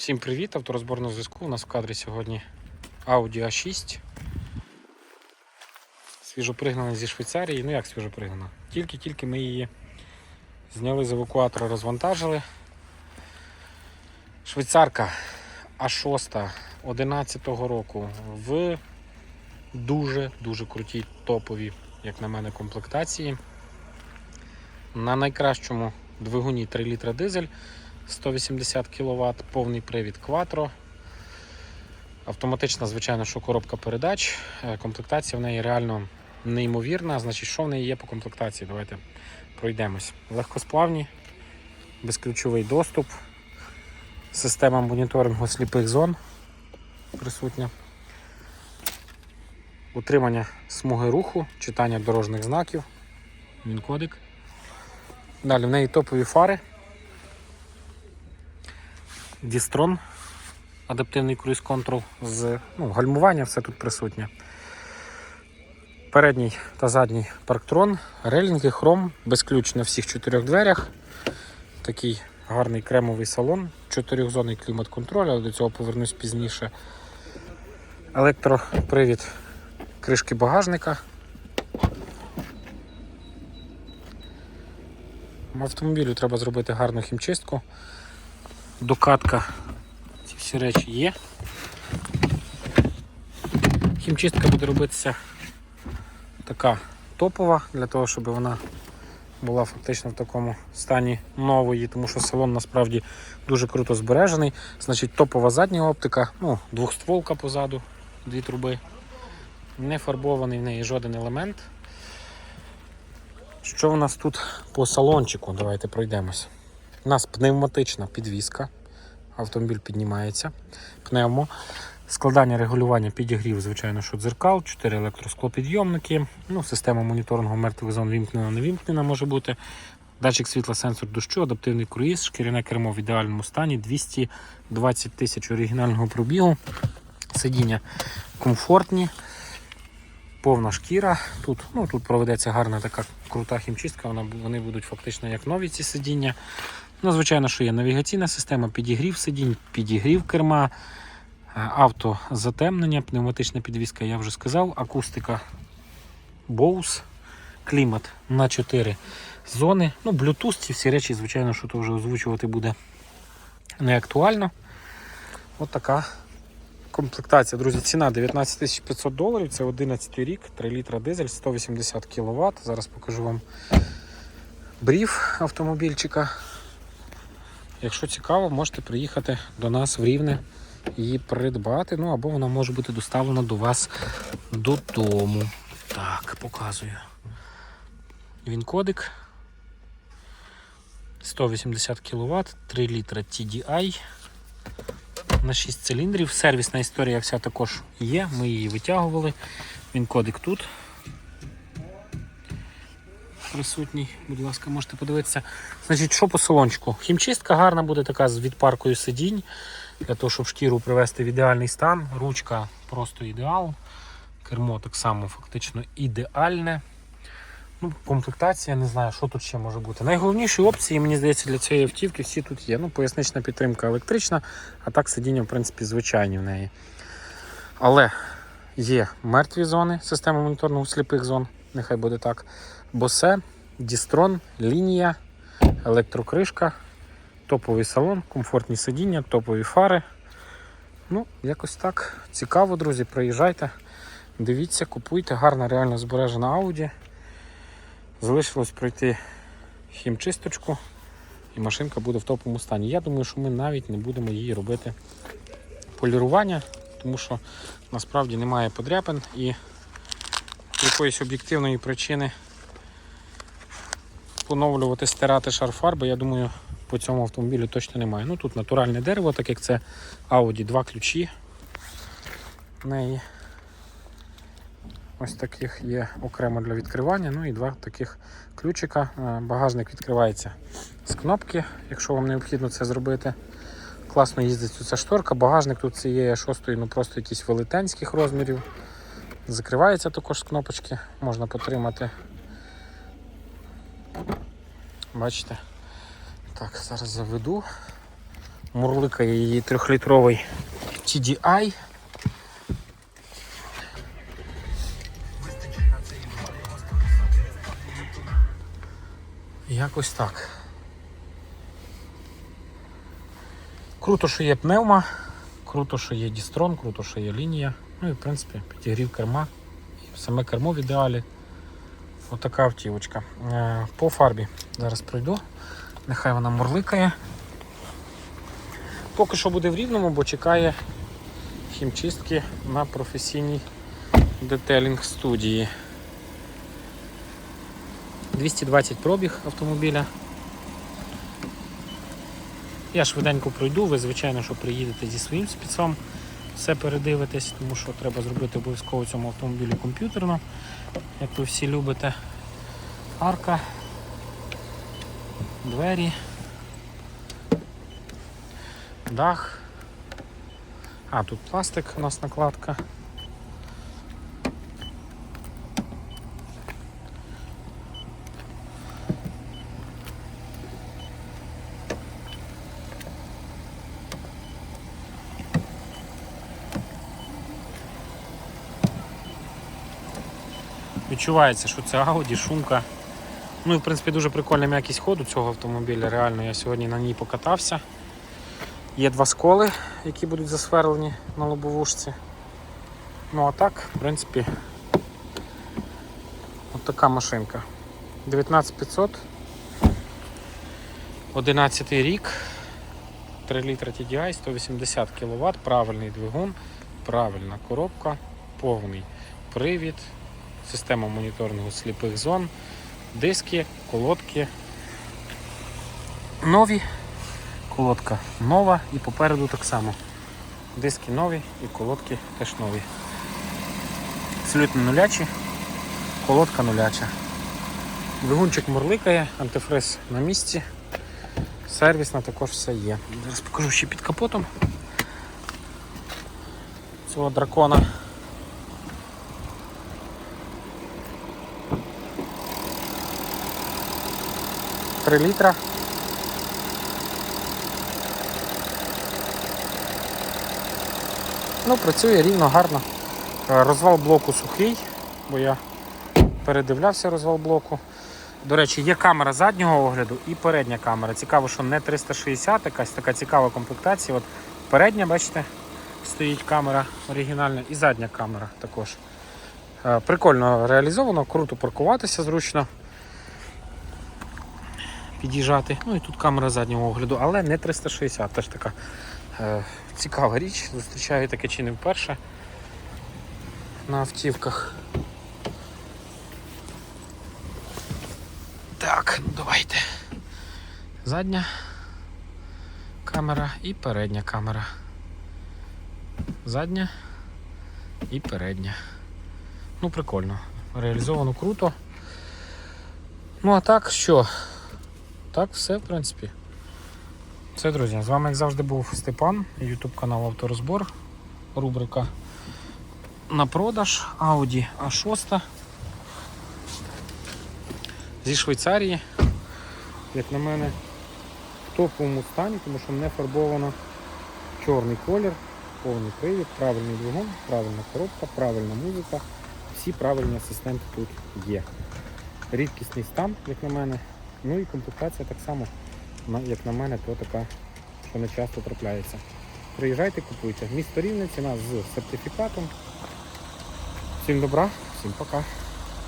Всім привіт, авторозбор на зв'язку. У нас в кадрі сьогодні Audi A6. Свіжо пригнана зі Швейцарії. Ну як свіжо пригнана? Тільки-тільки ми її зняли з евакуатора, розвантажили. Швейцарка А6 11-го року в дуже-дуже крутій топовій, як на мене, комплектації. На найкращому двигуні 3 літра дизель. 180 кВт, повний привід Quattro. Автоматична, звичайно, що коробка передач. Е, Комплектація в неї реально неймовірна. Значить, що в неї є по комплектації? Давайте пройдемось. Легкосплавні, безключовий доступ, система моніторингу сліпих зон присутня. Утримання смуги руху, читання дорожніх знаків, він-кодик. Далі в неї топові фари. Дістрон, адаптивний круїз контрол з ну, гальмування, все тут присутнє. Передній та задній парктрон, релінги, хром, безключ на всіх чотирьох дверях. Такий гарний кремовий салон, чотирьохзонний клімат-контроль, але до цього повернусь пізніше. Електропривід кришки багажника. Автомобілю треба зробити гарну хімчистку докатка, ці всі речі є. Хімчистка буде робитися така топова, для того, щоб вона була фактично в такому стані нової, тому що салон насправді дуже круто збережений. Значить, топова задня оптика, ну, двохстволка позаду, дві труби. Не фарбований в неї жоден елемент. Що в нас тут по салончику? Давайте пройдемось. У нас пневматична підвіска. Автомобіль піднімається. Пневмо. Складання регулювання підігрів, звичайно, що дзеркал, 4 електросклопідйомники. Ну, система моніторингу мертвих зон вімкнена, не вімкнена може бути. Датчик світла, сенсор дощу, адаптивний круїз, шкіряне кермо в ідеальному стані, 220 тисяч оригінального пробігу. Сидіння комфортні, повна шкіра. Тут, ну, тут проведеться гарна така крута хімчистка, вона, вони будуть фактично як нові ці сидіння. Ну, звичайно, що є навігаційна система, підігрів сидінь, підігрів керма, е, автозатемнення, пневматична підвізка, я вже сказав, акустика Bose, клімат на 4 зони. Ну, Bluetooth, ці всі речі, звичайно, що то вже озвучувати буде не актуально. От така комплектація, друзі. Ціна 19 500 доларів, це 11 рік, 3 літра дизель, 180 кВт. Зараз покажу вам бриф автомобільчика. Якщо цікаво, можете приїхати до нас в Рівне і придбати. Ну або вона може бути доставлена до вас додому. Так, показую. Він кодик 180 кВт, 3 літра TDI на 6 циліндрів. Сервісна історія вся також є. Ми її витягували. Він кодик тут. Присутній, будь ласка, можете подивитися. Значить, що по салончику? Хімчистка гарна буде така з відпаркою сидінь, для того, щоб шкіру привести в ідеальний стан. Ручка просто ідеал. Кермо так само фактично ідеальне. Ну, Комплектація, не знаю, що тут ще може бути. Найголовніші опції, мені здається, для цієї автівки всі тут є. Ну, Пояснична підтримка електрична, а так сидіння, в принципі, звичайні в неї. Але є мертві зони, система моніторного сліпих зон, нехай буде так. Босе, Дістрон, лінія, електрокришка, топовий салон, комфортні сидіння, топові фари. Ну, якось так. Цікаво, друзі, приїжджайте, дивіться, купуйте, гарна, реально збережена Audi. Залишилось пройти хімчисточку і машинка буде в топовому стані. Я думаю, що ми навіть не будемо її робити полірування, тому що насправді немає подряпин і якоїсь об'єктивної причини поновлювати, стирати шар фарби, я думаю, по цьому автомобілю точно немає. Ну тут натуральне дерево, так як це Audi, два ключі неї. Ось таких є окремо для відкривання. Ну і два таких ключика. Е, Багажник відкривається з кнопки, якщо вам необхідно це зробити. Класно їздить ця шторка. Багажник тут цієї шостої, ну просто якийсь велетенських розмірів. Закривається також з кнопочки, можна потримати. Бачите? Так, зараз заведу. Мурликає її трьохлітровий TDI. Якось так. Круто, що є пневма, круто, що є дістрон, круто, що є лінія. Ну і в принципі підігрів керма. Саме кермо в ідеалі. Отака автівочка. Е, По фарбі зараз пройду. Нехай вона мурликає. Поки що буде в рівному, бо чекає хімчистки на професійній детелінг студії. 220 пробіг автомобіля. Я швиденько пройду, ви, звичайно, що приїдете зі своїм спецом, все передивитесь, тому що треба зробити обов'язково цьому автомобілі комп'ютерно, як ви всі любите. Арка, двері, дах. А, тут пластик у нас накладка. Відчувається, що це Audi, шумка. Ну і в принципі дуже прикольна м'якість ходу цього автомобіля. Реально я сьогодні на ній покатався. Є два сколи, які будуть засверлені на лобовушці. Ну а так, в принципі, от така машинка. 19500, 11 рік, 3 літра TDI, 180 кВт, правильний двигун, правильна коробка, повний привід, система моніторингу сліпих зон, диски, колодки. Нові, колодка нова і попереду так само. Диски нові і колодки теж нові. Абсолютно нулячі, колодка нуляча. Двигунчик мурликає, антифриз на місці. Сервісна також все є. Зараз покажу ще під капотом цього дракона. Три літра. Ну, працює рівно, гарно. Е, Розвал блоку сухий, бо я передивлявся розвал блоку. До речі, є камера заднього огляду і передня камера. Цікаво, що не 360, якась така цікава комплектація. От передня, бачите, стоїть камера оригінальна і задня камера також. Е, Прикольно реалізовано, круто паркуватися зручно. Під'їжджати. Ну і тут камера заднього огляду, але не 360, теж така е, цікава річ. Зустрічаю таке чи не вперше на автівках. Так, ну давайте. Задня камера і передня камера. Задня і передня. Ну, прикольно. Реалізовано круто. Ну а так що? Так, все, в принципі. Все, друзі, з вами, як завжди, був Степан, YouTube канал Авторозбор, рубрика на продаж Audi A6 зі Швейцарії. Як на мене, в топовому стані, тому що не фарбовано чорний колір, повний привід, правильний двигун, правильна коробка, правильна музика. Всі правильні асистенти тут є. Рідкісний стан, як на мене. Ну і комплектація так само, як на мене, то така, що не часто трапляється. Приїжджайте, купуйте. Місто Рівне, ціна з сертифікатом. Всім добра, всім пока.